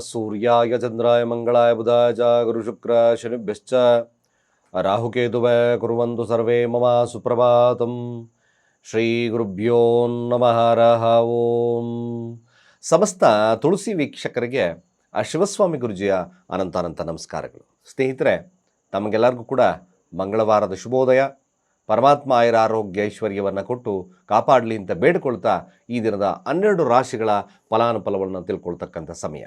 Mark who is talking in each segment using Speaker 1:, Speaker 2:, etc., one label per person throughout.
Speaker 1: ಸೂರ್ಯಾಯ ಚಂದ್ರಾಯ ಮಂಗಳಾಯ ಬುಧಾಯ ಚ ಗುರುಶುಕ್ರ ಶನಿಭ್ಯಶ್ಚ ರಾಹುಕೇತುವೇ ಕುರುವಂತು ಸರ್ವೇ ಮಮ ಸುಪ್ರಭಾತಂ ಶ್ರೀ ಗುರುಭ್ಯೋ ನಮಃ ಓಂ ಸಮಸ್ತ ತುಳಸಿ ವೀಕ್ಷಕರಿಗೆ, ಆ ಶಿವಸ್ವಾಮಿ ಗುರುಜಿಯ ಅನಂತ ಅನಂತ ನಮಸ್ಕಾರಗಳು. ಸ್ನೇಹಿತರೆ, ತಮಗೆಲ್ಲರಿಗೂ ಕೂಡ ಮಂಗಳವಾರದ ಶುಭೋದಯ. ಪರಮಾತ್ಮ ಆಯರ ಆರೋಗ್ಯ ಐಶ್ವರ್ಯವನ್ನು ಕೊಟ್ಟು ಕಾಪಾಡಲಿ ಅಂತ ಬೇಡಿಕೊಳ್ತಾ ಈ ದಿನದ ಹನ್ನೆರಡು ರಾಶಿಗಳ ಫಲಾನುಫಲವನ್ನು ತಿಳ್ಕೊಳ್ತಕ್ಕಂಥ ಸಮಯ.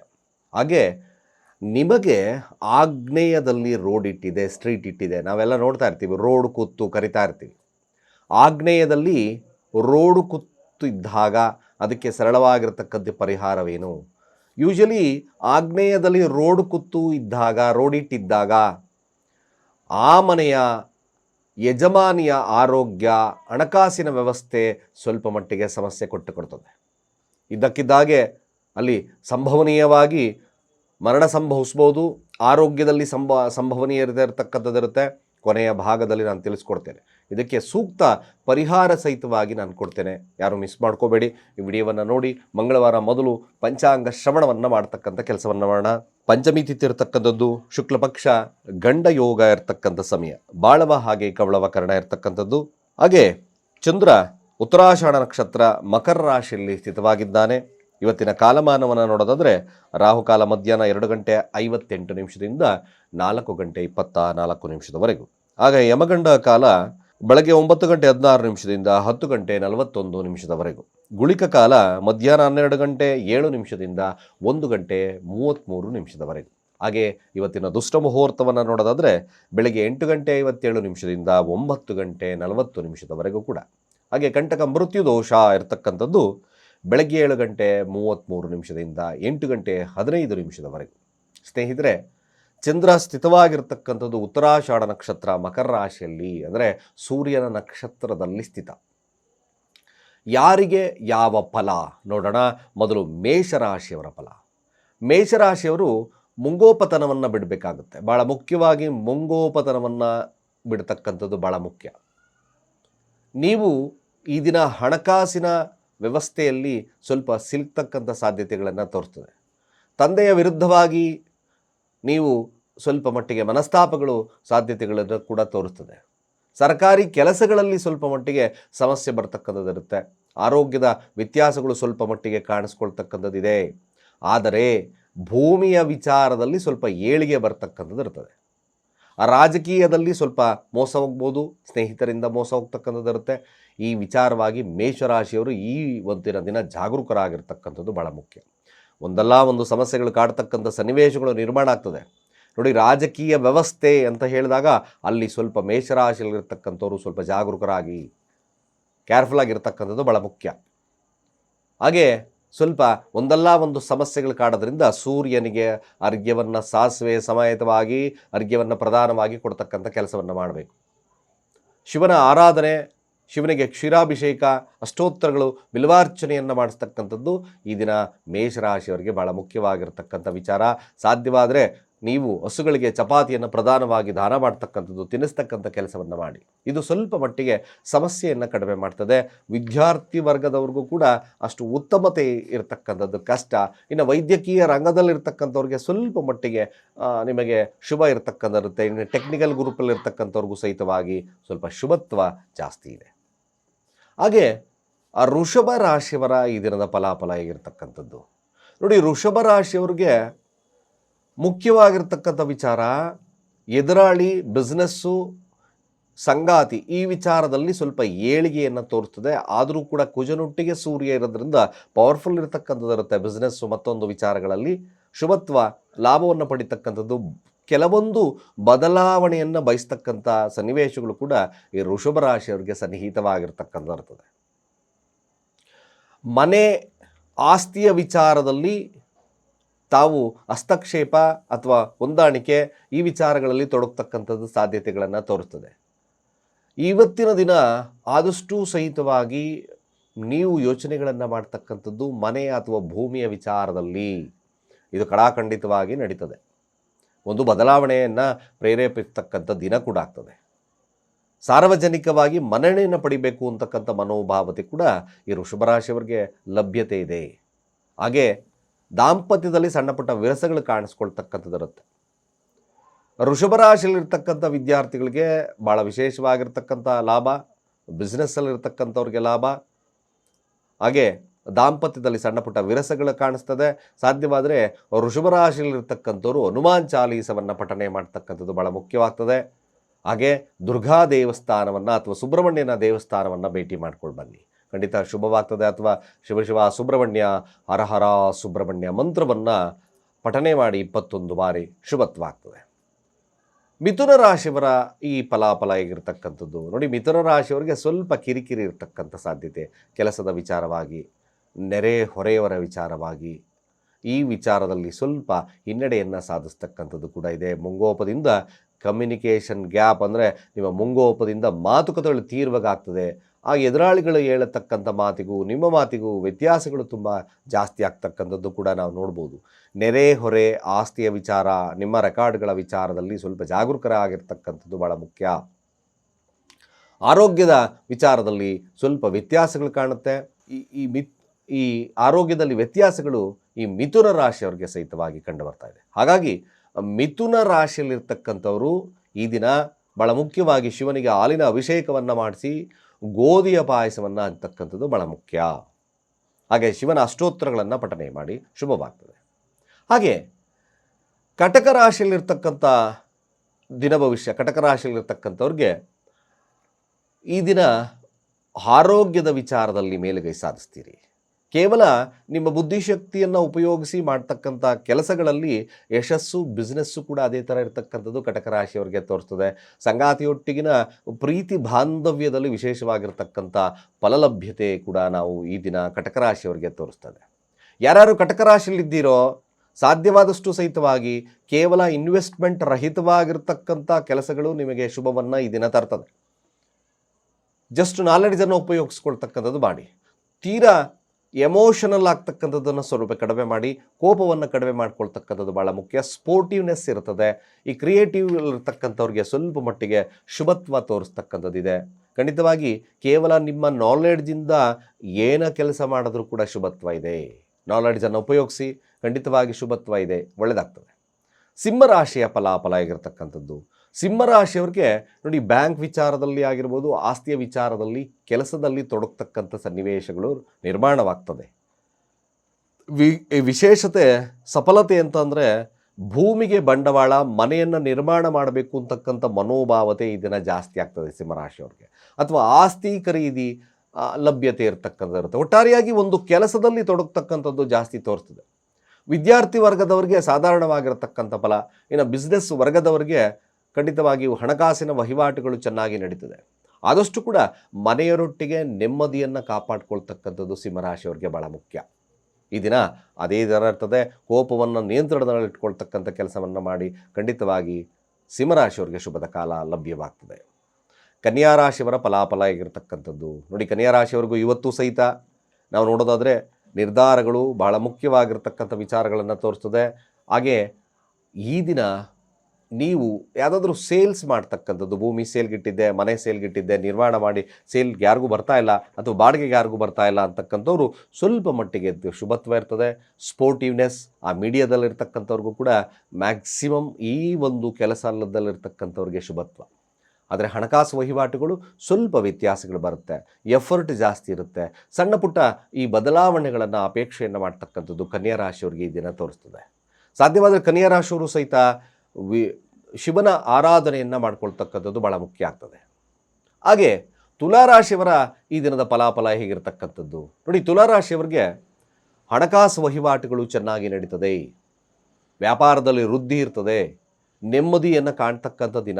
Speaker 1: ಹಾಗೆ ನಿಮಗೆ ಆಗ್ನೇಯದಲ್ಲಿ ರೋಡ್ ಇಟ್ಟಿದೆ ಸ್ಟ್ರೀಟ್ ಇಟ್ಟಿದೆ. ನಾವೆಲ್ಲ ನೋಡ್ತಾ ಇರ್ತೀವಿ ರೋಡ್ ಕುತ್ತು ಕರಿತಾ ಇರ್ತೀವಿ. ಆಗ್ನೇಯದಲ್ಲಿ ರೋಡ್ ಕುತ್ತು ಇದ್ದಾಗ ಅದಕ್ಕೆ ಸರಳವಾಗಿರತಕ್ಕಂಥ ಪರಿಹಾರವೇನು? ಯೂಶಲಿ ಆಗ್ನೇಯದಲ್ಲಿ ರೋಡ್ ಕುತ್ತು ಇದ್ದಾಗ ರೋಡ್ ಇಟ್ಟಿದ್ದಾಗ ಆ ಮನೆಯ ಯಜಮಾನಿಯ ಆರೋಗ್ಯ, ಹಣಕಾಸಿನ ವ್ಯವಸ್ಥೆ ಸ್ವಲ್ಪ ಮಟ್ಟಿಗೆ ಸಮಸ್ಯೆ ಕೊಟ್ಟು ಕೊಡ್ತದೆ ಇದ್ದಕ್ಕಿದ್ದಾಗೆ ಅಲ್ಲಿ ಸಂಭವನೀಯವಾಗಿ ಮರಣ ಸಂಭವಿಸ್ಬೋದು, ಆರೋಗ್ಯದಲ್ಲಿ ಸಂಭ ಇರತಕ್ಕಂಥದ್ದಿರುತ್ತೆ ಕೊನೆಯ ಭಾಗದಲ್ಲಿ ನಾನು ತಿಳಿಸ್ಕೊಡ್ತೇನೆ. ಇದಕ್ಕೆ ಸೂಕ್ತ ಪರಿಹಾರ ಸಹಿತವಾಗಿ ನಾನು ಕೊಡ್ತೇನೆ. ಯಾರು ಮಿಸ್ ಮಾಡ್ಕೋಬೇಡಿ. ಈ ವಿಡಿಯೋವನ್ನು ನೋಡಿ, ಮಂಗಳವಾರ ಮೊದಲು ಪಂಚಾಂಗ ಶ್ರವಣವನ್ನು ಮಾಡ್ತಕ್ಕಂಥ ಕೆಲಸವನ್ನು ಮಾಡೋಣ. ಪಂಚಮಿ ತಿಥಿ ಇರತಕ್ಕಂಥದ್ದು ಶುಕ್ಲಪಕ್ಷ ಗಂಡ ಯೋಗ ಇರತಕ್ಕಂಥ ಸಮಯ. ಬಾಳವ ಹಾಗೆ ಕವಳವ ಕರ್ಣ ಇರತಕ್ಕಂಥದ್ದು. ಹಾಗೆ ಚಂದ್ರ, ಉತ್ತರಾಷಾಢ ನಕ್ಷತ್ರ ಮಕರ ರಾಶಿಯಲ್ಲಿ ಸ್ಥಿತವಾಗಿದ್ದಾನೆ. ಇವತ್ತಿನ ಕಾಲಮಾನವನ್ನು ನೋಡೋದಾದರೆ ರಾಹುಕಾಲ ಮಧ್ಯಾಹ್ನ ಎರಡು ಗಂಟೆ ಐವತ್ತೆಂಟು ನಿಮಿಷದಿಂದ ನಾಲ್ಕು ಗಂಟೆ ಇಪ್ಪತ್ತ ನಾಲ್ಕು ನಿಮಿಷದವರೆಗೂ. ಆಗ ಯಮಗಂಡ ಕಾಲ ಬೆಳಗ್ಗೆ ಒಂಬತ್ತು ಗಂಟೆ ಹದಿನಾರು ನಿಮಿಷದಿಂದ ಹತ್ತು ಗಂಟೆ ನಲವತ್ತೊಂದು ನಿಮಿಷದವರೆಗೂ. ಗುಳಿಕ ಕಾಲ ಮಧ್ಯಾಹ್ನ ಹನ್ನೆರಡು ಗಂಟೆ ಏಳು ನಿಮಿಷದಿಂದ ಒಂದು ಗಂಟೆ ಮೂವತ್ತ್ಮೂರು ನಿಮಿಷದವರೆಗೂ. ಹಾಗೆ ಇವತ್ತಿನ ದುಷ್ಟ ಮುಹೂರ್ತವನ್ನು ನೋಡೋದಾದರೆ ಬೆಳಗ್ಗೆ ಎಂಟು ಗಂಟೆ ಐವತ್ತೇಳು ನಿಮಿಷದಿಂದ ಒಂಬತ್ತು ಗಂಟೆ ನಲವತ್ತು ನಿಮಿಷದವರೆಗೂ ಕೂಡ. ಹಾಗೆ ಕಂಟಕ ಮೃತ್ಯು ದೋಷ ಇರತಕ್ಕಂಥದ್ದು ಬೆಳಗ್ಗೆ ಏಳು ಗಂಟೆ ಮೂವತ್ತ್ಮೂರು ನಿಮಿಷದಿಂದ ಎಂಟು ಗಂಟೆ ಹದಿನೈದು ನಿಮಿಷದವರೆಗೆ. ಸ್ನೇಹಿತರೆ, ಚಂದ್ರ ಸ್ಥಿತವಾಗಿರ್ತಕ್ಕಂಥದ್ದು ಉತ್ತರಾಷಾಢ ನಕ್ಷತ್ರ, ಮಕರ ರಾಶಿಯಲ್ಲಿ ಅಂದರೆ ಸೂರ್ಯನ ನಕ್ಷತ್ರದಲ್ಲಿ ಸ್ಥಿತ. ಯಾರಿಗೆ ಯಾವ ಫಲ? ನೋಡೋಣ. ಮೊದಲು ಮೇಷರಾಶಿಯವರ ಫಲ. ಮೇಷರಾಶಿಯವರು ಮುಂಗೋಪತನವನ್ನು ಬಿಡಬೇಕಾಗುತ್ತೆ. ಭಾಳ ಮುಖ್ಯವಾಗಿ ಮುಂಗೋಪತನವನ್ನು ಬಿಡ್ತಕ್ಕಂಥದ್ದು ಭಾಳ ಮುಖ್ಯ. ನೀವು ಈ ದಿನ ಹಣಕಾಸಿನ ವ್ಯವಸ್ಥೆಯಲ್ಲಿ ಸ್ವಲ್ಪ ಸಿಲ್ತಕ್ಕಂಥ ಸಾಧ್ಯತೆಗಳನ್ನು ತೋರ್ತದೆ. ತಂದೆಯ ವಿರುದ್ಧವಾಗಿ ನೀವು ಸ್ವಲ್ಪ ಮಟ್ಟಿಗೆ ಮನಸ್ತಾಪಗಳು, ಸಾಧ್ಯತೆಗಳನ್ನು ಕೂಡ ತೋರುತ್ತದೆ. ಸರ್ಕಾರಿ ಕೆಲಸಗಳಲ್ಲಿ ಸ್ವಲ್ಪ ಮಟ್ಟಿಗೆ ಸಮಸ್ಯೆ ಬರ್ತಕ್ಕಂಥದ್ದಿರುತ್ತೆ. ಆರೋಗ್ಯದ ವ್ಯತ್ಯಾಸಗಳು ಸ್ವಲ್ಪ ಮಟ್ಟಿಗೆ ಕಾಣಿಸ್ಕೊಳ್ತಕ್ಕಂಥದ್ದಿದೆ. ಆದರೆ ಭೂಮಿಯ ವಿಚಾರದಲ್ಲಿ ಸ್ವಲ್ಪ ಏಳಿಗೆ ಬರ್ತಕ್ಕಂಥದ್ದು ಇರ್ತದೆ ರಾಜಕೀಯದಲ್ಲಿ ಸ್ವಲ್ಪ ಮೋಸ ಹೋಗ್ಬೋದು, ಸ್ನೇಹಿತರಿಂದ ಮೋಸ ಹೋಗ್ತಕ್ಕಂಥದ್ದು ಇರುತ್ತೆ. ಈ ವಿಚಾರವಾಗಿ ಮೇಷರಾಶಿಯವರು ಈ ಒಂದಿನ ದಿನ ಜಾಗರೂಕರಾಗಿರ್ತಕ್ಕಂಥದ್ದು ಭಾಳ ಮುಖ್ಯ. ಒಂದಲ್ಲ ಒಂದು ಸಮಸ್ಯೆಗಳು ಕಾಡ್ತಕ್ಕಂಥ ಸನ್ನಿವೇಶಗಳು ನಿರ್ಮಾಣ ಆಗ್ತದೆ. ನೋಡಿ, ರಾಜಕೀಯ ವ್ಯವಸ್ಥೆ ಅಂತ ಹೇಳಿದಾಗ ಅಲ್ಲಿ ಸ್ವಲ್ಪ ಮೇಷರಾಶಿಯಲ್ಲಿರ್ತಕ್ಕಂಥವ್ರು ಸ್ವಲ್ಪ ಜಾಗರೂಕರಾಗಿ ಕೇರ್ಫುಲ್ ಆಗಿರ್ತಕ್ಕಂಥದ್ದು ಭಾಳ ಮುಖ್ಯ. ಹಾಗೆ ಸ್ವಲ್ಪ ಒಂದಲ್ಲ ಒಂದು ಸಮಸ್ಯೆಗಳು ಕಾಡೋದ್ರಿಂದ ಸೂರ್ಯನಿಗೆ ಅರ್ಘ್ಯವನ್ನು ಸಾಸಿವೆ ಸಮೇತವಾಗಿ ಅರ್ಘ್ಯವನ್ನು ಪ್ರಧಾನವಾಗಿ ಕೊಡ್ತಕ್ಕಂಥ ಕೆಲಸವನ್ನು ಮಾಡಬೇಕು. ಶಿವನ ಆರಾಧನೆ, ಶಿವನಿಗೆ ಕ್ಷೀರಾಭಿಷೇಕ, ಅಷ್ಟೋತ್ತರಗಳು, ಬಿಲ್ವಾರ್ಚನೆಯನ್ನು ಮಾಡಿಸ್ತಕ್ಕಂಥದ್ದು ಈ ದಿನ ಮೇಷರಾಶಿಯವರಿಗೆ ಭಾಳ ಮುಖ್ಯವಾಗಿರ್ತಕ್ಕಂಥ ವಿಚಾರ. ಸಾಧ್ಯವಾದರೆ ನೀವು ಹಸುಗಳಿಗೆ ಚಪಾತಿಯನ್ನು ಪ್ರಧಾನವಾಗಿ ದಾನ ಮಾಡ್ತಕ್ಕಂಥದ್ದು, ತಿನ್ನಿಸ್ತಕ್ಕಂಥ ಕೆಲಸವನ್ನು ಮಾಡಿ. ಇದು ಸ್ವಲ್ಪ ಮಟ್ಟಿಗೆ ಸಮಸ್ಯೆಯನ್ನು ಕಡಿಮೆ ಮಾಡ್ತದೆ. ವಿದ್ಯಾರ್ಥಿ ವರ್ಗದವ್ರಿಗೂ ಕೂಡ ಅಷ್ಟು ಉತ್ತಮತೆ ಇರತಕ್ಕಂಥದ್ದು ಕಷ್ಟ. ಇನ್ನು ವೈದ್ಯಕೀಯ ರಂಗದಲ್ಲಿರ್ತಕ್ಕಂಥವ್ರಿಗೆ ಸ್ವಲ್ಪ ಮಟ್ಟಿಗೆ ನಿಮಗೆ ಶುಭ ಇರತಕ್ಕಂಥದ್ದಿರುತ್ತೆ. ಇನ್ನು ಟೆಕ್ನಿಕಲ್ ಗ್ರೂಪಲ್ಲಿ ಇರ್ತಕ್ಕಂಥವ್ರಿಗೂ ಸಹಿತವಾಗಿ ಸ್ವಲ್ಪ ಶುಭತ್ವ ಜಾಸ್ತಿ ಇದೆ. ಹಾಗೆ, ಆ ಋಷಭ ರಾಶಿಯವರ ಈ ದಿನದ ಫಲಾಫಲ ಆಗಿರ್ತಕ್ಕಂಥದ್ದು ನೋಡಿ ಋಷಭ ರಾಶಿಯವ್ರಿಗೆ ಮುಖ್ಯವಾಗಿರ್ತಕ್ಕಂಥ ವಿಚಾರ, ಎದುರಾಳಿ ಬಿಸ್ನೆಸ್ಸು ಸಂಗಾತಿ ಈ ವಿಚಾರದಲ್ಲಿ ಸ್ವಲ್ಪ ಏಳಿಗೆಯನ್ನು ತೋರಿಸ್ತದೆ. ಆದರೂ ಕೂಡ ಕುಜನೊಟ್ಟಿಗೆ ಸೂರ್ಯ ಇರೋದ್ರಿಂದ ಪವರ್ಫುಲ್ ಇರತಕ್ಕಂಥದ್ದು ಇರುತ್ತೆ ಬಿಸ್ನೆಸ್ಸು ಮತ್ತೊಂದು ವಿಚಾರಗಳಲ್ಲಿ. ಶುಭತ್ವ, ಲಾಭವನ್ನು ಪಡಿತಕ್ಕಂಥದ್ದು. ಕೆಲವೊಂದು ಬದಲಾವಣೆಯನ್ನು ಬಯಸ್ತಕ್ಕಂಥ ಸನ್ನಿವೇಶಗಳು ಕೂಡ ಈ ವೃಷಭ ರಾಶಿಯವರಿಗೆ ಸನ್ನಿಹಿತವಾಗಿರ್ತಕ್ಕಂಥ ಮನೆ ಆಸ್ತಿಯ ವಿಚಾರದಲ್ಲಿ ತಾವು ಹಸ್ತಕ್ಷೇಪ ಅಥವಾ ಹೊಂದಾಣಿಕೆ ಈ ವಿಚಾರಗಳಲ್ಲಿ ತೊಡಗತಕ್ಕಂಥದ್ದು ಸಾಧ್ಯತೆಗಳನ್ನು ತೋರಿಸ್ತದೆ. ಇವತ್ತಿನ ದಿನ ಆದಷ್ಟು ಸಹಿತವಾಗಿ ನೀವು ಯೋಚನೆಗಳನ್ನು ಮಾಡ್ತಕ್ಕಂಥದ್ದು ಮನೆ ಅಥವಾ ಭೂಮಿಯ ವಿಚಾರದಲ್ಲಿ ಇದು ಕಡಾಖಂಡಿತವಾಗಿ ನಡೀತದೆ. ಒಂದು ಬದಲಾವಣೆಯನ್ನು ಪ್ರೇರೇಪಿಸ್ತಕ್ಕಂಥ ದಿನ ಕೂಡ ಆಗ್ತದೆ. ಸಾರ್ವಜನಿಕವಾಗಿ ಮನ್ನಣೆಯನ್ನು ಪಡಿಬೇಕು ಅಂತಕ್ಕಂಥ ಮನೋಭಾವತೆ ಕೂಡ ಈ ವೃಷಭರಾಶಿಯವರಿಗೆ ಲಭ್ಯತೆ ಇದೆ. ಹಾಗೆ ದಾಂಪತ್ಯದಲ್ಲಿ ಸಣ್ಣ ಪುಟ್ಟ ವಿರಸಗಳು ಕಾಣಿಸ್ಕೊಳ್ತಕ್ಕಂಥದ್ದಿರುತ್ತೆ. ವೃಷಭ ರಾಶಿಯಲ್ಲಿರ್ತಕ್ಕಂಥ ವಿದ್ಯಾರ್ಥಿಗಳಿಗೆ ಭಾಳ ವಿಶೇಷವಾಗಿರ್ತಕ್ಕಂಥ ಲಾಭ, ಬಿಸ್ನೆಸ್ಸಲ್ಲಿರ್ತಕ್ಕಂಥವ್ರಿಗೆ ಲಾಭ. ಹಾಗೆ ದಾಂಪತ್ಯದಲ್ಲಿ ಸಣ್ಣ ಪುಟ್ಟ ವಿರಸಗಳು ಕಾಣಿಸ್ತದೆ. ಸಾಧ್ಯವಾದರೆ ವೃಷಭ ರಾಶಿಯಲ್ಲಿರ್ತಕ್ಕಂಥವ್ರು ಹನುಮಾನ್ ಚಾಲೀಸವನ್ನು ಪಠನೆ ಮಾಡ್ತಕ್ಕಂಥದ್ದು ಭಾಳ ಮುಖ್ಯವಾಗ್ತದೆ. ಹಾಗೆ ದುರ್ಗಾ ದೇವಸ್ಥಾನವನ್ನು ಅಥವಾ ಸುಬ್ರಹ್ಮಣ್ಯನ ದೇವಸ್ಥಾನವನ್ನು ಭೇಟಿ ಮಾಡ್ಕೊಂಡು ಬನ್ನಿ. ಖಂಡಿತ ಶುಭವಾಗ್ತದೆ. ಅಥವಾ ಶಿವ ಶಿವ ಸುಬ್ರಹ್ಮಣ್ಯ ಹರ ಹರ ಸುಬ್ರಹ್ಮಣ್ಯ ಮಂತ್ರವನ್ನು ಪಠನೆ ಮಾಡಿ ಇಪ್ಪತ್ತೊಂದು ಬಾರಿ ಶುಭತ್ವಾಗ್ತದೆ. ಮಿಥುನ ರಾಶಿಯವರ ಈ ಫಲಾಫಲ ಹೇಗಿರ್ತಕ್ಕಂಥದ್ದು? ನೋಡಿ, ಮಿಥುನ ರಾಶಿಯವರಿಗೆ ಸ್ವಲ್ಪ ಕಿರಿಕಿರಿ ಇರತಕ್ಕಂಥ ಸಾಧ್ಯತೆ. ಕೆಲಸದ ವಿಚಾರವಾಗಿ, ನೆರೆ ಹೊರೆಯವರ ವಿಚಾರವಾಗಿ, ಈ ವಿಚಾರದಲ್ಲಿ ಸ್ವಲ್ಪ ಹಿನ್ನಡೆಯನ್ನು ಸಾಧಿಸ್ತಕ್ಕಂಥದ್ದು ಕೂಡ ಇದೆ. ಮುಂಗೋಪದಿಂದ ಕಮ್ಯುನಿಕೇಷನ್ ಗ್ಯಾಪ್ ಅಂದರೆ ನಿಮ್ಮ ಮುಂಗೋಪದಿಂದ ಮಾತುಕತೆಗಳು ತೀವ್ರವಾಗ್ತದೆ ಆ ಎದುರಾಳಿಗಳು ಹೇಳತಕ್ಕಂಥ ಮಾತಿಗೂ, ನಿಮ್ಮ ಮಾತಿಗೂ ವ್ಯತ್ಯಾಸಗಳು ತುಂಬ ಜಾಸ್ತಿ ಆಗ್ತಕ್ಕಂಥದ್ದು ಕೂಡ ನಾವು ನೋಡ್ಬೋದು. ನೆರೆ, ಹೊರೆ, ಆಸ್ತಿಯ ವಿಚಾರ, ನಿಮ್ಮ ರೆಕಾರ್ಡ್ಗಳ ವಿಚಾರದಲ್ಲಿ ಸ್ವಲ್ಪ ಜಾಗರೂಕರಾಗಿರ್ತಕ್ಕಂಥದ್ದು ಭಾಳ ಮುಖ್ಯ. ಆರೋಗ್ಯದ ವಿಚಾರದಲ್ಲಿ ಸ್ವಲ್ಪ ವ್ಯತ್ಯಾಸಗಳು ಕಾಣುತ್ತೆ. ಈ ಈ ಮಿತ್, ಈ ಆರೋಗ್ಯದಲ್ಲಿ ವ್ಯತ್ಯಾಸಗಳು ಈ ಮಿಥುನ ರಾಶಿಯವರಿಗೆ ಸಹಿತವಾಗಿ ಕಂಡು ಬರ್ತಾ ಇದೆ. ಹಾಗಾಗಿ ಮಿಥುನ ರಾಶಿಯಲ್ಲಿರ್ತಕ್ಕಂಥವರು ಈ ದಿನ ಭಾಳ ಮುಖ್ಯವಾಗಿ ಶಿವನಿಗೆ ಹಾಲಿನ ಅಭಿಷೇಕವನ್ನು ಮಾಡಿಸಿ ಗೋಧಿಯ ಪಾಯಸವನ್ನು ಅಂತಕ್ಕಂಥದ್ದು ಬಹಳ ಮುಖ್ಯ. ಹಾಗೆ ಶಿವನ ಅಷ್ಟೋತ್ತರಗಳನ್ನು ಪಠನೆ ಮಾಡಿ ಶುಭವಾಗ್ತದೆ. ಹಾಗೆ ಕಟಕ ರಾಶಿಯಲ್ಲಿರ್ತಕ್ಕಂಥ ದಿನ ಭವಿಷ್ಯ, ಕಟಕ ರಾಶಿಯಲ್ಲಿರ್ತಕ್ಕಂಥವ್ರಿಗೆ ಈ ದಿನ ಆರೋಗ್ಯದ ವಿಚಾರದಲ್ಲಿ ಮೇಲುಗೈ ಸಾಧಿಸ್ತೀರಿ. ಕೇವಲ ನಿಮ್ಮ ಬುದ್ಧಿಶಕ್ತಿಯನ್ನು ಉಪಯೋಗಿಸಿ ಮಾಡ್ತಕ್ಕಂಥ ಕೆಲಸಗಳಲ್ಲಿ ಯಶಸ್ಸು, ಬಿಸ್ನೆಸ್ಸು ಕೂಡ ಅದೇ ಥರ ಇರತಕ್ಕಂಥದ್ದು ರಾಶಿಯವರಿಗೆ ತೋರಿಸ್ತದೆ. ಸಂಗಾತಿಯೊಟ್ಟಿಗಿನ ಪ್ರೀತಿ ಬಾಂಧವ್ಯದಲ್ಲಿ ವಿಶೇಷವಾಗಿರ್ತಕ್ಕಂಥ ಫಲಲಭ್ಯತೆ ಕೂಡ ನಾವು ಈ ದಿನ ರಾಶಿಯವರಿಗೆ ತೋರಿಸ್ತದೆ. ಯಾರ್ಯಾರು ಕಟಕ ರಾಶಿಯಲ್ಲಿದ್ದೀರೋ, ಸಾಧ್ಯವಾದಷ್ಟು ಸಹಿತವಾಗಿ ಕೇವಲ ಇನ್ವೆಸ್ಟ್ಮೆಂಟ್ ರಹಿತವಾಗಿರ್ತಕ್ಕಂಥ ಕೆಲಸಗಳು ನಿಮಗೆ ಶುಭವನ್ನು ಈ ದಿನ ತರ್ತದೆ. ಜಸ್ಟ್ ನಾಲೆಡ್ಜನ್ನು ಉಪಯೋಗಿಸ್ಕೊಳ್ತಕ್ಕಂಥದ್ದು ಮಾಡಿ. ತೀರಾ ಎಮೋಷನಲ್ ಆಗ್ತಕ್ಕಂಥದ್ದನ್ನು ಸ್ವಲ್ಪ ಕಡಿಮೆ ಮಾಡಿ, ಕೋಪವನ್ನು ಕಡಿಮೆ ಮಾಡ್ಕೊಳ್ತಕ್ಕಂಥದ್ದು ಭಾಳ ಮುಖ್ಯ. ಸ್ಪೋರ್ಟಿವ್ನೆಸ್ ಇರ್ತದೆ. ಈ ಕ್ರಿಯೇಟಿವ್ ಇರ್ತಕ್ಕಂಥವ್ರಿಗೆ ಸ್ವಲ್ಪ ಮಟ್ಟಿಗೆ ಶುಭತ್ವ ತೋರಿಸ್ತಕ್ಕಂಥದ್ದಿದೆ. ಖಂಡಿತವಾಗಿ ಕೇವಲ ನಿಮ್ಮ ನಾಲೆಡ್ಜಿಂದ ಏನ ಕೆಲಸ ಮಾಡಿದ್ರೂ ಕೂಡ ಶುಭತ್ವ ಇದೆ. ನಾಲೆಡ್ಜನ್ನು ಉಪಯೋಗಿಸಿ, ಖಂಡಿತವಾಗಿ ಶುಭತ್ವ ಇದೆ. ಒಳ್ಳೆಯದಾಗ್ತದೆ ಸಿಂಹರಾಶಿಯ ಫಲಾಫಲ ಆಗಿರ್ತಕ್ಕಂಥದ್ದು. ಸಿಂಹರಾಶಿಯವ್ರಿಗೆ ನೋಡಿ, ಬ್ಯಾಂಕ್ ವಿಚಾರದಲ್ಲಿ ಆಗಿರ್ಬೋದು, ಆಸ್ತಿಯ ವಿಚಾರದಲ್ಲಿ ಕೆಲಸದಲ್ಲಿ ತೊಡಗ್ತಕ್ಕಂಥ ಸನ್ನಿವೇಶಗಳು ನಿರ್ಮಾಣವಾಗ್ತದೆ. ವಿ ವಿಶೇಷತೆ, ಸಫಲತೆ ಅಂತಂದರೆ ಭೂಮಿಗೆ ಬಂಡವಾಳ, ಮನೆಯನ್ನು ನಿರ್ಮಾಣ ಮಾಡಬೇಕು ಅಂತಕ್ಕಂಥ ಮನೋಭಾವತೆ ಇದನ್ನು ದಿನ ಜಾಸ್ತಿ ಆಗ್ತದೆ ಸಿಂಹರಾಶಿಯವ್ರಿಗೆ. ಅಥವಾ ಆಸ್ತಿ ಖರೀದಿ ಲಭ್ಯತೆ ಇರತಕ್ಕಂಥ ಇರುತ್ತೆ. ಒಟ್ಟಾರೆಯಾಗಿ ಒಂದು ಕೆಲಸದಲ್ಲಿ ತೊಡಗ್ತಕ್ಕಂಥದ್ದು ಜಾಸ್ತಿ ತೋರಿಸ್ತದೆ. ವಿದ್ಯಾರ್ಥಿ ವರ್ಗದವರಿಗೆ ಸಾಧಾರಣವಾಗಿರತಕ್ಕಂಥ ಫಲ, ಇನ್ನು ಬಿಸ್ನೆಸ್ ವರ್ಗದವರಿಗೆ ಖಂಡಿತವಾಗಿಯೂ ಹಣಕಾಸಿನ ವಹಿವಾಟುಗಳು ಚೆನ್ನಾಗಿ ನಡೀತದೆ. ಆದಷ್ಟು ಕೂಡ ಮನೆಯರೊಟ್ಟಿಗೆ ನೆಮ್ಮದಿಯನ್ನು ಕಾಪಾಡ್ಕೊಳ್ತಕ್ಕಂಥದ್ದು ಸಿಂಹರಾಶಿಯವ್ರಿಗೆ ಭಾಳ ಮುಖ್ಯ. ಈ ದಿನ ಅದೇ ಥರ ಇರ್ತದೆ ಕೋಪವನ್ನು ನಿಯಂತ್ರಣದಲ್ಲಿಟ್ಕೊಳ್ತಕ್ಕಂಥ ಕೆಲಸವನ್ನು ಮಾಡಿ ಖಂಡಿತವಾಗಿ ಸಿಂಹರಾಶಿಯವ್ರಿಗೆ ಶುಭದ ಕಾಲ ಲಭ್ಯವಾಗ್ತದೆ. ಕನ್ಯಾ ರಾಶಿಯವರ ಫಲಾಫಲ ಆಗಿರತಕ್ಕಂಥದ್ದು. ನೋಡಿ ಕನ್ಯಾ ರಾಶಿಯವರೆಗೂ ಇವತ್ತು ಸಹಿತ ನಾವು ನೋಡೋದಾದರೆ ನಿರ್ಧಾರಗಳು ಬಹಳ ಮುಖ್ಯವಾಗಿರತಕ್ಕಂಥ ವಿಚಾರಗಳನ್ನು ತೋರಿಸ್ತದೆ. ಹಾಗೆ ಈ ದಿನ ನೀವು ಯಾವುದಾದ್ರೂ ಸೇಲ್ಸ್ ಮಾಡ್ತಕ್ಕಂಥದ್ದು, ಭೂಮಿ ಸೇಲ್ಗಿಟ್ಟಿದ್ದೆ, ಮನೆ ಸೇಲ್ಗಿಟ್ಟಿದ್ದೆ, ನಿರ್ಮಾಣ ಮಾಡಿ ಸೇಲ್ಗೆ ಯಾರಿಗೂ ಬರ್ತಾ ಇಲ್ಲ ಅಥವಾ ಬಾಡಿಗೆಗೆ ಯಾರಿಗೂ ಬರ್ತಾ ಇಲ್ಲ ಅಂತಕ್ಕಂಥವ್ರು ಸ್ವಲ್ಪ ಮಟ್ಟಿಗೆ ಶುಭತ್ವ ಇರ್ತದೆ. ಸ್ಪೋರ್ಟಿವ್ನೆಸ್, ಆ ಮೀಡಿಯಾದಲ್ಲಿರ್ತಕ್ಕಂಥವ್ರಿಗೂ ಕೂಡ ಮ್ಯಾಕ್ಸಿಮಮ್ ಈ ಒಂದು ಕೆಲಸದಲ್ಲಿರ್ತಕ್ಕಂಥವ್ರಿಗೆ ಶುಭತ್ವ. ಆದರೆ ಹಣಕಾಸು ವಹಿವಾಟುಗಳು ಸ್ವಲ್ಪ ವ್ಯತ್ಯಾಸಗಳು ಬರುತ್ತೆ. ಎಫರ್ಟ್ ಜಾಸ್ತಿ ಇರುತ್ತೆ. ಸಣ್ಣ ಪುಟ್ಟ ಈ ಬದಲಾವಣೆಗಳನ್ನು, ಅಪೇಕ್ಷೆಯನ್ನು ಮಾಡ್ತಕ್ಕಂಥದ್ದು ಕನ್ಯಾ ರಾಶಿಯವ್ರಿಗೆ ಈ ದಿನ ತೋರಿಸ್ತದೆ. ಸಾಧ್ಯವಾದರೆ ಕನ್ಯಾ ರಾಶಿಯವರು ಸಹಿತ ವಿ ಶಿವನ ಆರಾಧನೆಯನ್ನು ಮಾಡಿಕೊಳ್ತಕ್ಕಂಥದ್ದು ಭಾಳ ಮುಖ್ಯ ಆಗ್ತದೆ. ಹಾಗೆ ತುಲಾರಾಶಿಯವರ ಈ ದಿನದ ಫಲಾಫಲ ಹೇಗಿರ್ತಕ್ಕಂಥದ್ದು? ನೋಡಿ, ತುಲಾರಾಶಿಯವರಿಗೆ ಹಣಕಾಸು ವಹಿವಾಟುಗಳು ಚೆನ್ನಾಗಿ ನಡೀತದೆ. ವ್ಯಾಪಾರದಲ್ಲಿ ವೃದ್ಧಿ ಇರ್ತದೆ. ನೆಮ್ಮದಿಯನ್ನು ಕಾಣ್ತಕ್ಕಂಥ ದಿನ.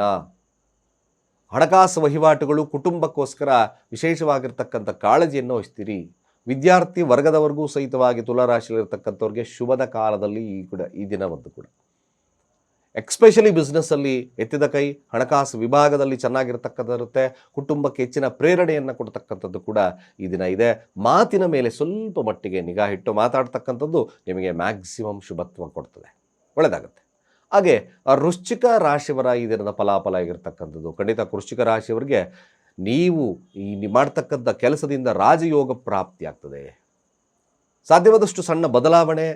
Speaker 1: ಹಣಕಾಸು ವಹಿವಾಟುಗಳು ಕುಟುಂಬಕ್ಕೋಸ್ಕರ ವಿಶೇಷವಾಗಿರ್ತಕ್ಕಂಥ ಕಾಳಜಿಯನ್ನು ವಹಿಸ್ತೀರಿ. ವಿದ್ಯಾರ್ಥಿ ವರ್ಗದವರೆಗೂ ಸಹಿತವಾಗಿ ತುಲಾರಾಶಿಯಲ್ಲಿರ್ತಕ್ಕಂಥವ್ರಿಗೆ ಶುಭದ ಕಾಲದಲ್ಲಿ ಈ ಕೂಡ ಈ ದಿನ ಒಂದು ಕೂಡ. ಎಕ್ಸ್ಪೆಷಲಿ ಬಿಸ್ನೆಸ್ಸಲ್ಲಿ ಎತ್ತಿದ ಕೈ, ಹಣಕಾಸು ವಿಭಾಗದಲ್ಲಿ ಚೆನ್ನಾಗಿರ್ತಕ್ಕಂಥದ್ದಿರುತ್ತೆ ಕುಟುಂಬಕ್ಕೆ ಹೆಚ್ಚಿನ ಪ್ರೇರಣೆಯನ್ನು ಕೊಡ್ತಕ್ಕಂಥದ್ದು ಕೂಡ ಈ ದಿನ ಇದೆ. ಮಾತಿನ ಮೇಲೆ ಸ್ವಲ್ಪ ಮಟ್ಟಿಗೆ ನಿಗಾ ಇಟ್ಟು ಮಾತಾಡ್ತಕ್ಕಂಥದ್ದು ನಿಮಗೆ ಮ್ಯಾಕ್ಸಿಮಮ್ ಶುಭತ್ವ ಕೊಡ್ತದೆ. ಒಳ್ಳೆಯದಾಗುತ್ತೆ ಹಾಗೆ ವೃಶ್ಚಿಕ ರಾಶಿಯವರ ಈ ದಿನದ ಫಲಾಫಲ ಆಗಿರ್ತಕ್ಕಂಥದ್ದು. ಖಂಡಿತ ವೃಶ್ಚಿಕ ರಾಶಿಯವರಿಗೆ ನೀವು ಈ ಮಾಡ್ತಕ್ಕಂಥ ಕೆಲಸದಿಂದ ರಾಜಯೋಗ ಪ್ರಾಪ್ತಿ ಆಗ್ತದೆ. ಸಾಧ್ಯವಾದಷ್ಟು ಸಣ್ಣ ಬದಲಾವಣೆ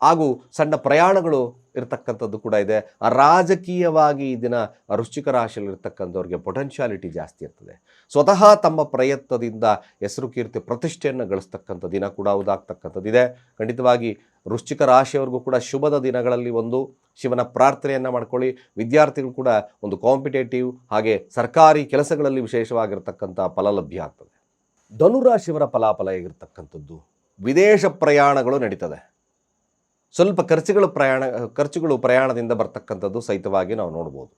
Speaker 1: ಹಾಗೂ ಸಣ್ಣ ಪ್ರಯಾಣಗಳು ಇರತಕ್ಕಂಥದ್ದು ಕೂಡ ಇದೆ. ರಾಜಕೀಯವಾಗಿ ಈ ದಿನ ವೃಶ್ಚಿಕ ರಾಶಿಯಲ್ಲಿ ಇರ್ತಕ್ಕಂಥವ್ರಿಗೆ ಪೊಟೆನ್ಷಿಯಾಲಿಟಿ ಜಾಸ್ತಿ ಇರ್ತದೆ. ಸ್ವತಃ ತಮ್ಮ ಪ್ರಯತ್ನದಿಂದ ಹೆಸರು ಕೀರ್ತಿ ಪ್ರತಿಷ್ಠೆಯನ್ನು ಗಳಿಸ್ತಕ್ಕಂಥ ದಿನ ಕೂಡ ಉದಾಗ್ತಕ್ಕಂಥದ್ದಿದೆ. ಖಂಡಿತವಾಗಿ ವೃಶ್ಚಿಕ ರಾಶಿಯವ್ರಿಗೂ ಕೂಡ ಶುಭದ ದಿನಗಳಲ್ಲಿ ಒಂದು ಶಿವನ ಪ್ರಾರ್ಥನೆಯನ್ನು ಮಾಡ್ಕೊಳ್ಳಿ. ವಿದ್ಯಾರ್ಥಿಗಳು ಕೂಡ ಒಂದು ಕಾಂಪಿಟೇಟಿವ್ ಹಾಗೆ ಸರ್ಕಾರಿ ಕೆಲಸಗಳಲ್ಲಿ ವಿಶೇಷವಾಗಿರ್ತಕ್ಕಂಥ ಫಲ ಲಭ್ಯ ಆಗ್ತದೆ. ಧನುರಾಶಿಯವರ ಫಲಾಫಲ ಹೇಗಿರ್ತಕ್ಕಂಥದ್ದು? ವಿದೇಶ ಪ್ರಯಾಣಗಳು ನಡೀತದೆ. ಸ್ವಲ್ಪ ಖರ್ಚುಗಳು ಪ್ರಯಾಣ, ಖರ್ಚುಗಳು ಪ್ರಯಾಣದಿಂದ ಬರ್ತಕ್ಕಂಥದ್ದು ಸಹಿತವಾಗಿ ನಾವು ನೋಡ್ಬೋದು.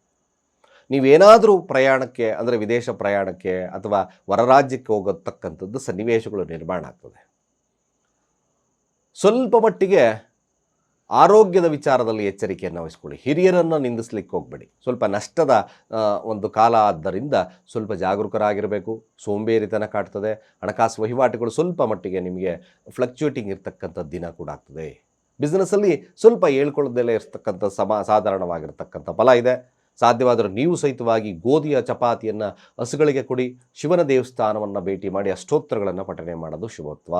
Speaker 1: ನೀವೇನಾದರೂ ಪ್ರಯಾಣಕ್ಕೆ, ಅಂದರೆ ವಿದೇಶ ಪ್ರಯಾಣಕ್ಕೆ ಅಥವಾ ಹೊರರಾಜ್ಯಕ್ಕೆ ಹೋಗತಕ್ಕಂಥದ್ದು ಸನ್ನಿವೇಶಗಳು ನಿರ್ಮಾಣ ಆಗ್ತದೆ. ಸ್ವಲ್ಪ ಮಟ್ಟಿಗೆ ಆರೋಗ್ಯದ ವಿಚಾರದಲ್ಲಿ ಎಚ್ಚರಿಕೆಯನ್ನು ವಹಿಸ್ಕೊಳ್ಳಿ. ಹಿರಿಯರನ್ನು ನಿಂದಿಸ್ಲಿಕ್ಕೆ ಹೋಗಬೇಡಿ. ಸ್ವಲ್ಪ ನಷ್ಟದ ಒಂದು ಕಾಲ ಆದ್ದರಿಂದ ಸ್ವಲ್ಪ ಜಾಗರೂಕರಾಗಿರಬೇಕು. ಸೋಂಬೇರಿತನ ಕಾಡ್ತದೆ. ಹಣಕಾಸು ವಹಿವಾಟುಗಳು ಸ್ವಲ್ಪ ಮಟ್ಟಿಗೆ ನಿಮಗೆ ಫ್ಲಕ್ಚುಯೇಟಿಂಗ್ ಇರತಕ್ಕಂಥ ದಿನ ಕೂಡ ಆಗ್ತದೆ. ಬಿಸ್ನೆಸ್ಸಲ್ಲಿ ಸ್ವಲ್ಪ ಹೇಳ್ಕೊಳ್ಳೋದೆಲ್ಲ ಇರ್ತಕ್ಕಂಥ ಸಮ, ಸಾಧಾರಣವಾಗಿರ್ತಕ್ಕಂಥ ಫಲ ಇದೆ. ಸಾಧ್ಯವಾದರೂ ನೀವು ಸಹಿತವಾಗಿ ಗೋಧಿಯ ಚಪಾತಿಯನ್ನು ಹಸುಗಳಿಗೆ ಕೊಡಿ, ಶಿವನ ದೇವಸ್ಥಾನವನ್ನು ಭೇಟಿ ಮಾಡಿ ಅಷ್ಟೋತ್ತರಗಳನ್ನು ಪಠನೆ ಮಾಡೋದು ಶುಭತ್ವ.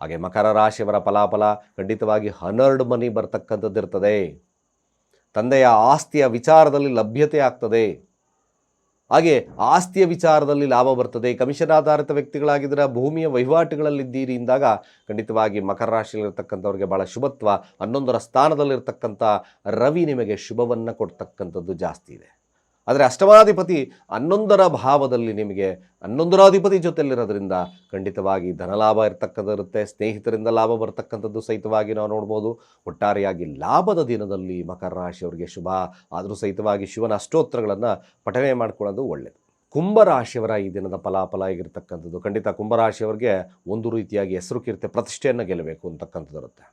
Speaker 1: ಹಾಗೆ ಮಕರ ರಾಶಿಯವರ ಫಲಾಫಲ ಖಂಡಿತವಾಗಿ ಹನ್ನೆರಡು ಮನಿ ಬರ್ತಕ್ಕಂಥದ್ದಿರ್ತದೆ. ತಂದೆಯ ಆಸ್ತಿಯ ವಿಚಾರದಲ್ಲಿ ಲಭ್ಯತೆ ಆಗ್ತದೆ. ಹಾಗೆ ಆಸ್ತಿಯ ವಿಚಾರದಲ್ಲಿ ಲಾಭ ಬರ್ತದೆ. ಕಮಿಷನ್ ಆಧಾರಿತ ವ್ಯಕ್ತಿಗಳಾಗಿದ್ದರೆ ಭೂಮಿಯ ವಹಿವಾಟುಗಳಲ್ಲಿದ್ದೀರಿ ಇಂದಾಗ ಖಂಡಿತವಾಗಿ ಮಕರ ರಾಶಿಯಲ್ಲಿರ್ತಕ್ಕಂಥವ್ರಿಗೆ ಭಾಳ ಶುಭತ್ವ. ಹನ್ನೊಂದರ ಸ್ಥಾನದಲ್ಲಿರ್ತಕ್ಕಂಥ ರವಿ ನಿಮಗೆ ಶುಭವನ್ನು ಕೊಡ್ತಕ್ಕಂಥದ್ದು ಜಾಸ್ತಿ ಇದೆ. ಆದರೆ ಅಷ್ಟಮಾಧಿಪತಿ ಹನ್ನೊಂದರ ಭಾವದಲ್ಲಿ ನಿಮಗೆ ಹನ್ನೊಂದರಾಧಿಪತಿ ಜೊತೆಯಲ್ಲಿರೋದ್ರಿಂದ ಖಂಡಿತವಾಗಿ ಧನಲಾಭ ಇರತಕ್ಕಂಥ ಇರುತ್ತೆ ಸ್ನೇಹಿತರಿಂದ ಲಾಭ ಬರ್ತಕ್ಕಂಥದ್ದು ಸಹಿತವಾಗಿ ನಾವು ನೋಡ್ಬೋದು. ಒಟ್ಟಾರೆಯಾಗಿ ಲಾಭದ ದಿನದಲ್ಲಿ ಮಕರ ರಾಶಿಯವರಿಗೆ ಶುಭ, ಆದರೂ ಸಹಿತವಾಗಿ ಶಿವನ ಅಷ್ಟೋತ್ತರಗಳನ್ನು ಪಠನೆ ಮಾಡ್ಕೊಳ್ಳೋದು ಒಳ್ಳೆಯದು ಕುಂಭರಾಶಿಯವರ ಈ ದಿನದ ಫಲಾಫಲ ಆಗಿರ್ತಕ್ಕಂಥದ್ದು ಖಂಡಿತ ಕುಂಭರಾಶಿಯವರಿಗೆ ಒಂದು ರೀತಿಯಾಗಿ ಹೆಸರು ಕೀರ್ತಿ ಪ್ರತಿಷ್ಠೆಯನ್ನು ಗೆಲ್ಲಬೇಕು ಅಂತಕ್ಕಂಥದ್ದು ಇರುತ್ತೆ.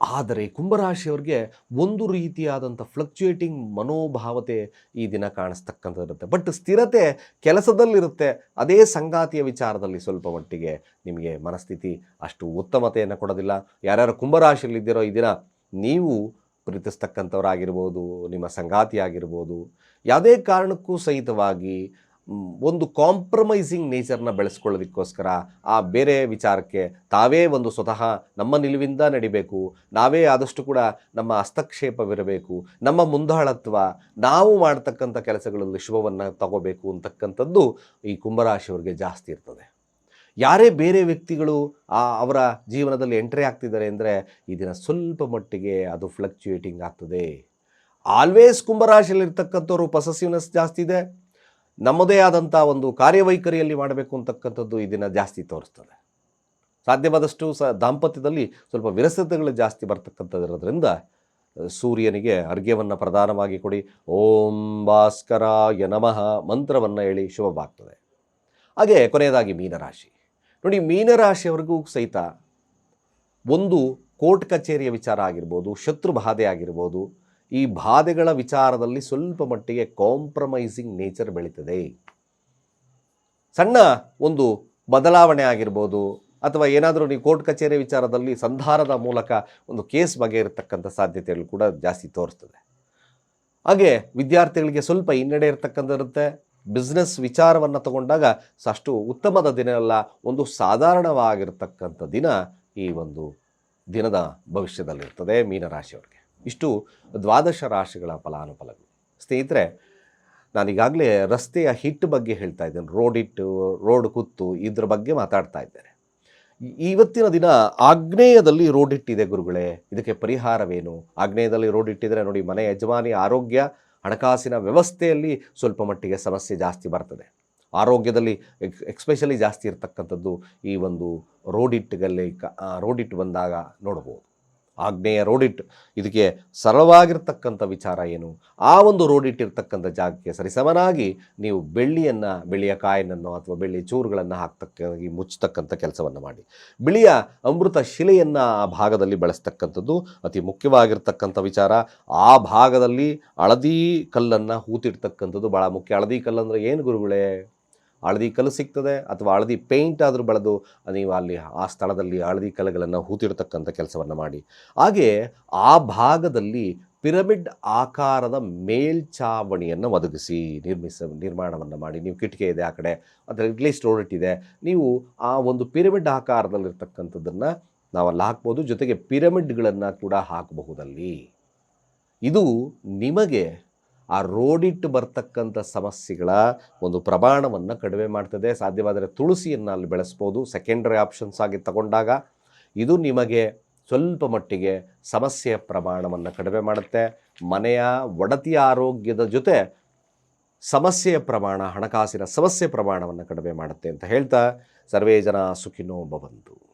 Speaker 1: ಆದರೆ ಕುಂಭರಾಶಿಯವ್ರಿಗೆ ಒಂದು ರೀತಿಯಾದಂಥ ಫ್ಲಕ್ಚುಯೇಟಿಂಗ್ ಮನೋಭಾವತೆ ಈ ದಿನ ಕಾಣಿಸ್ತಕ್ಕಂಥದ್ದು ಇರುತ್ತೆ ಬಟ್ ಸ್ಥಿರತೆ ಕೆಲಸದಲ್ಲಿರುತ್ತೆ. ಅದೇ ಸಂಗಾತಿಯ ವಿಚಾರದಲ್ಲಿ ಸ್ವಲ್ಪ ಮಟ್ಟಿಗೆ ನಿಮಗೆ ಮನಸ್ಥಿತಿ ಅಷ್ಟು ಉತ್ತಮತೆಯನ್ನು ಕೊಡೋದಿಲ್ಲ. ಯಾರ್ಯಾರು ಕುಂಭರಾಶಿಯಲ್ಲಿದ್ದೀರೋ ಈ ದಿನ ನೀವು ಪ್ರೀತಿಸ್ತಕ್ಕಂಥವರಾಗಿರ್ಬೋದು, ನಿಮ್ಮ ಸಂಗಾತಿ ಆಗಿರ್ಬೋದು ಯಾವುದೇ ಕಾರಣಕ್ಕೂ ಸಹಿತವಾಗಿ ಒಂದು ಕಾಂಪ್ರಮೈಸಿಂಗ್ ನೇಚರ್ನ ಬೆಳೆಸ್ಕೊಳ್ಳೋದಕ್ಕೋಸ್ಕರ ಆ ಬೇರೆ ವಿಚಾರಕ್ಕೆ ತಾವೇ ಒಂದು ಸ್ವತಃ ನಮ್ಮ ನಿಲುವಿಂದ ನಡಿಬೇಕು, ನಾವೇ ಆದಷ್ಟು ಕೂಡ ನಮ್ಮ ಹಸ್ತಕ್ಷೇಪವಿರಬೇಕು, ನಮ್ಮ ಮುಂದಾಳತ್ವ, ನಾವು ಮಾಡ್ತಕ್ಕಂಥ ಕೆಲಸಗಳಲ್ಲಿ ಶುಭವನ್ನು ತಗೋಬೇಕು ಅಂತಕ್ಕಂಥದ್ದು ಈ ಕುಂಭರಾಶಿಯವರಿಗೆ ಜಾಸ್ತಿ ಇರ್ತದೆ. ಯಾರೇ ಬೇರೆ ವ್ಯಕ್ತಿಗಳು ಆ ಅವರ ಜೀವನದಲ್ಲಿ ಎಂಟ್ರಿ ಆಗ್ತಿದ್ದಾರೆ ಅಂದರೆ ಈ ದಿನ ಸ್ವಲ್ಪ ಮಟ್ಟಿಗೆ ಅದು ಫ್ಲಕ್ಚುಯೇಟಿಂಗ್ ಆಗ್ತದೆ. ಆಲ್ವೇಸ್ ಕುಂಭರಾಶಿಯಲ್ಲಿರ್ತಕ್ಕಂಥವ್ರು ಪಸಸಿವ್ನೆಸ್ ಜಾಸ್ತಿ ಇದೆ. ನಮ್ಮದೇ ಆದಂಥ ಒಂದು ಕಾರ್ಯವೈಖರಿಯಲ್ಲಿ ಮಾಡಬೇಕು ಅಂತಕ್ಕಂಥದ್ದು ಇದನ್ನು ದಿನ ಜಾಸ್ತಿ ತೋರಿಸ್ತದೆ. ಸಾಧ್ಯವಾದಷ್ಟು ಸ ದಾಂಪತ್ಯದಲ್ಲಿ ಸ್ವಲ್ಪ ವಿರಸತೆಗಳು ಜಾಸ್ತಿ ಬರ್ತಕ್ಕಂಥದ್ದಿರೋದ್ರಿಂದ, ಸೂರ್ಯನಿಗೆ ಅರ್ಘ್ಯವನ್ನು ಪ್ರಧಾನವಾಗಿ ಕೊಡಿ. ಓಂ ಭಾಸ್ಕರಾಯ ನಮಃ ಮಂತ್ರವನ್ನು ಹೇಳಿ ಶುಭವಾಗ್ತದೆ. ಹಾಗೆ ಕೊನೆಯದಾಗಿ ಮೀನರಾಶಿ. ನೋಡಿ ಮೀನರಾಶಿಯವರೆಗೂ ಸಹಿತ ಒಂದು ಕೋರ್ಟ್ ಕಚೇರಿಯ ವಿಚಾರ ಆಗಿರ್ಬೋದು, ಶತ್ರು ಬಾಧೆ ಆಗಿರ್ಬೋದು ಈ ಬಾಧೆಗಳ ವಿಚಾರದಲ್ಲಿ ಸ್ವಲ್ಪ ಮಟ್ಟಿಗೆ ಕಾಂಪ್ರಮೈಸಿಂಗ್ ನೇಚರ್ ಬೆಳೀತದೆ. ಸಣ್ಣ ಒಂದು ಬದಲಾವಣೆ ಆಗಿರ್ಬೋದು, ಅಥವಾ ಏನಾದರೂ ನೀವು ಕೋರ್ಟ್ ಕಚೇರಿ ವಿಚಾರದಲ್ಲಿ ಸಂಧಾನದ ಮೂಲಕ ಒಂದು ಕೇಸ್ ಬಗೆಯಿರತಕ್ಕಂಥ ಸಾಧ್ಯತೆಗಳು ಕೂಡ ಜಾಸ್ತಿ ತೋರಿಸ್ತದೆ ಹಾಗೆ ವಿದ್ಯಾರ್ಥಿಗಳಿಗೆ ಸ್ವಲ್ಪ ಹಿನ್ನಡೆ ಇರತಕ್ಕಂಥಿರುತ್ತೆ ಬಿಸ್ನೆಸ್ ವಿಚಾರವನ್ನು ತಗೊಂಡಾಗ ಸಾಷ್ಟು ಉತ್ತಮದ ದಿನ ಅಲ್ಲ ಒಂದು ಸಾಧಾರಣವಾಗಿರ್ತಕ್ಕಂಥ ದಿನ ಈ ಒಂದು ದಿನದ ಭವಿಷ್ಯದಲ್ಲಿರ್ತದೆ ಮೀನರಾಶಿಯವರಿಗೆ. ಇಷ್ಟು ದ್ವಾದಶ ರಾಶಿಗಳ ಫಲಾನುಫಲಗಳು. ಸ್ನೇಹಿತರೆ, ನಾನೀಗಾಗಲೇ ರಸ್ತೆಯ ಹಿಟ್ ಬಗ್ಗೆ ಹೇಳ್ತಾ ಇದ್ದೇನೆ. ರೋಡ್ ಹಿಟ್ಟು, ರೋಡ್ ಕುತ್ತು ಇದ್ರ ಬಗ್ಗೆ ಮಾತಾಡ್ತಾ ಇದ್ದೇನೆ. ಇವತ್ತಿನ ದಿನ ಆಗ್ನೇಯದಲ್ಲಿ ರೋಡ್ ಇಟ್ಟಿದೆ ಗುರುಗಳೇ. ಇದಕ್ಕೆ ಪರಿಹಾರವೇನು? ಆಗ್ನೇಯದಲ್ಲಿ ರೋಡ್ ಇಟ್ಟಿದ್ರೆ ನೋಡಿ, ಮನೆ ಯಜಮಾನಿ ಆರೋಗ್ಯ, ಹಣಕಾಸಿನ ವ್ಯವಸ್ಥೆಯಲ್ಲಿ ಸ್ವಲ್ಪ ಮಟ್ಟಿಗೆ ಸಮಸ್ಯೆ ಜಾಸ್ತಿ ಬರ್ತದೆ. ಆರೋಗ್ಯದಲ್ಲಿ ಎಕ್, ಎಕ್ಸ್ಪೆಷಲಿ ಜಾಸ್ತಿ ಇರತಕ್ಕಂಥದ್ದು ಈ ಒಂದು ರೋಡ್ ಇಟ್ಟಿಗಲ್ಲಿ ಕ ರೋಡ್ ಇಟ್ಟು ಬಂದಾಗ ನೋಡ್ಬೋದು. ಆಗ್ನೇಯ ರೋಡಿಟ್ ಇದಕ್ಕೆ ಸರಳವಾಗಿರ್ತಕ್ಕಂಥ ವಿಚಾರ ಏನು? ಆ ಒಂದು ರೋಡಿಟ್ ಇರ್ತಕ್ಕಂಥ ಜಾಗಕ್ಕೆ ಸರಿಸಮನಾಗಿ ನೀವು ಬೆಳ್ಳಿಯನ್ನು, ಬೆಳ್ಳಿಯ ಕಾಯನನ್ನು ಅಥವಾ ಬೆಳ್ಳಿ ಚೂರುಗಳನ್ನು ಹಾಕ್ತಕ್ಕಾಗಿ ಮುಚ್ಚತಕ್ಕಂಥ ಕೆಲಸವನ್ನು ಮಾಡಿ. ಬಿಳಿಯ ಅಮೃತ ಶಿಲೆಯನ್ನು ಆ ಭಾಗದಲ್ಲಿ ಬಳಸ್ತಕ್ಕಂಥದ್ದು ಅತಿ ಮುಖ್ಯವಾಗಿರ್ತಕ್ಕಂಥ ವಿಚಾರ. ಆ ಭಾಗದಲ್ಲಿ ಹಳದಿ ಕಲ್ಲನ್ನು ಹೂತಿಡ್ತಕ್ಕಂಥದ್ದು ಭಾಳ ಮುಖ್ಯ. ಹಳದಿ ಕಲ್ಲಂದ್ರೆ ಏನು ಗುರುಗಳೇ? ಹಳದಿ ಕಲ್ಲು ಸಿಗ್ತದೆ ಅಥವಾ ಹಳದಿ ಪೇಂಟ್ ಆದರೂ ಬೆಳೆದು ನೀವು ಅಲ್ಲಿ ಆ ಸ್ಥಳದಲ್ಲಿ ಹಳದಿ ಕಲ್ಲುಗಳನ್ನು ಹೂತಿಡ್ತಕ್ಕಂಥ ಕೆಲಸವನ್ನು ಮಾಡಿ. ಹಾಗೆಯೇ ಆ ಭಾಗದಲ್ಲಿ ಪಿರಮಿಡ್ ಆಕಾರದ ಮೇಲ್ಛಾವಣಿಯನ್ನು ಒದಗಿಸಿ ನಿರ್ಮಿಸ, ನಿರ್ಮಾಣವನ್ನು ಮಾಡಿ. ನೀವು ಕಿಟಕಿ ಇದೆ ಆ ಕಡೆ, ಅದರ ಅಟ್ಲೀಸ್ಟ್ ರೋಡ್ ಇದೆ ನೀವು ಆ ಒಂದು ಪಿರಮಿಡ್ ಆಕಾರದಲ್ಲಿರ್ತಕ್ಕಂಥದ್ದನ್ನು ನಾವಲ್ಲಿ ಹಾಕ್ಬೋದು. ಜೊತೆಗೆ ಪಿರಮಿಡ್ಗಳನ್ನು ಕೂಡ ಹಾಕಬಹುದಲ್ಲಿ. ಇದು ನಿಮಗೆ ಆ ರೋಡಿಟ್ಟು ಬರ್ತಕ್ಕಂಥ ಸಮಸ್ಯೆಗಳ ಒಂದು ಪ್ರಮಾಣವನ್ನು ಕಡಿಮೆ ಮಾಡ್ತದೆ. ಸಾಧ್ಯವಾದರೆ ತುಳಸಿಯನ್ನು ಅಲ್ಲಿ ಬೆಳೆಸ್ಬೋದು. ಸೆಕೆಂಡ್ರಿ ಆಪ್ಷನ್ಸ್ ಆಗಿ ತಗೊಂಡಾಗ ಇದು ನಿಮಗೆ ಸ್ವಲ್ಪ ಮಟ್ಟಿಗೆ ಸಮಸ್ಯೆಯ ಪ್ರಮಾಣವನ್ನು ಕಡಿಮೆ ಮಾಡುತ್ತೆ. ಮನೆಯ ಒಡತಿಯ ಆರೋಗ್ಯದ ಜೊತೆ ಸಮಸ್ಯೆಯ ಪ್ರಮಾಣ, ಹಣಕಾಸಿನ ಸಮಸ್ಯೆ ಪ್ರಮಾಣವನ್ನು ಕಡಿಮೆ ಮಾಡುತ್ತೆ ಅಂತ ಹೇಳ್ತಾ ಸರ್ವೇ ಜನ ಸುಖಿನೋ ಭವಂತು